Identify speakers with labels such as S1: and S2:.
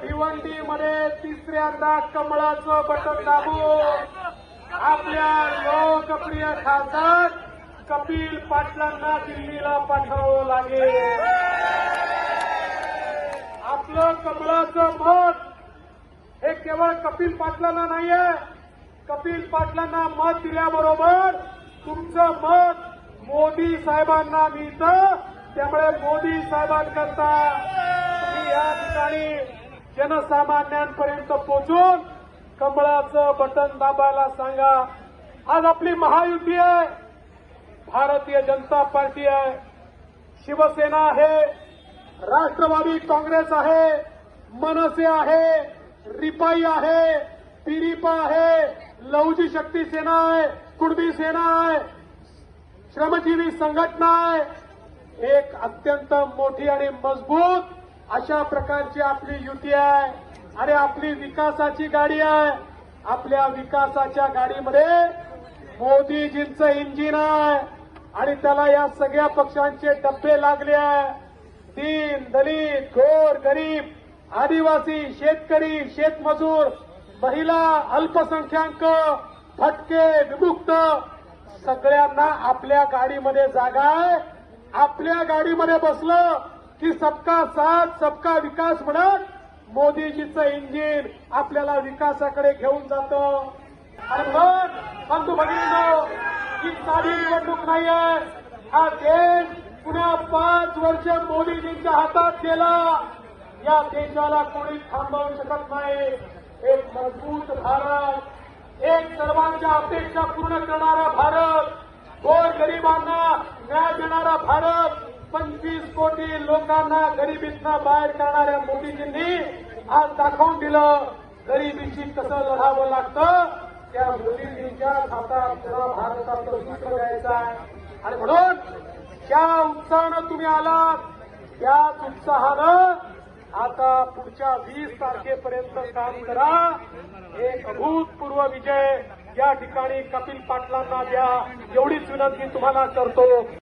S1: भिवंडी मध्ये तिसऱ्यांदा कमळाचं बटन दाबून आपल्या लोकप्रिय खासदार कपिल पाटलांना दिल्लीला पाठवावं लागेल. आपलं कमळाचं मत हे केवळ कपिल पाटलांना नाहीये. कपिल पाटलांना मत दिल्याबरोबर तुमचं मत मोदी साहेबांना मिळतं. त्यामुळे मोदी साहेबांकरता तुम्ही या ठिकाणी जनसामान्यांपर्यंत पोहोचून कमळाचं बटन दाबायला सांगा आज आपली महायुती आहे. भारतीय जनता पार्टी आहे. शिवसेना आहे. राष्ट्रवादी काँग्रेस आहे. मनसे आहे. रिपाई आहे. पिरिपा आहे. लवजी शक्ती सेना आहे. कुडबी सेना आहे. श्रमजीवी संघटना आहे. एक अत्यंत मोठी आणि मजबूत अशा प्रकारची आपली युती आहे आणि आपली विकासाची गाडी आहे. आपल्या विकासाच्या गाडीमध्ये मोदीजींचं इंजिन आहे आणि त्याला या सगळ्या पक्षांचे डब्बे लागले आहे. दीन दलित गोर गरीब आदिवासी शेतकरी शेतमजूर महिला अल्पसंख्याक भटके विमुक्त सगळ्यांना आपल्या गाडीमध्ये जागा आहे. आपल्या गाडीमध्ये बसलं की सबका साथ सबका विकास म्हणत मोदीजीचं इंजिन आपल्याला विकासाकडे घेऊन जातं. आणि मग बंधू भगिनींनो ही साधी निवडणूक नाहीये. हा देश पुन्हा पाच वर्ष मोदीजींच्या हातात गेला. या देशाला कोणी थांबवू शकत नाही. एक मजबूत भारत एक सर्वांच्या अपेक्षा पूर्ण करणारा भारत गोर गरिबांना न्याय देणारा भारत पंचवीस कोटी लोकांना गरिबीतनं बाहेर करणाऱ्या मोदीजींनी आज दाखवून दिलं गरिबीशी कसं लढावं लागतं त्या मोदीजींच्या हातात पुन्हा भारताचं सूत्र द्यायचं आहे. आणि म्हणून ज्या उत्साहानं तुम्ही आलात त्याच उत्साहानं आता पुढच्या वीस तारखेपर्यंत काम करा. एक अभूतपूर्व विजय या ठिकाणी कपिल पाटलांना द्या. एवढीच विनंती तुम्हाला करतो.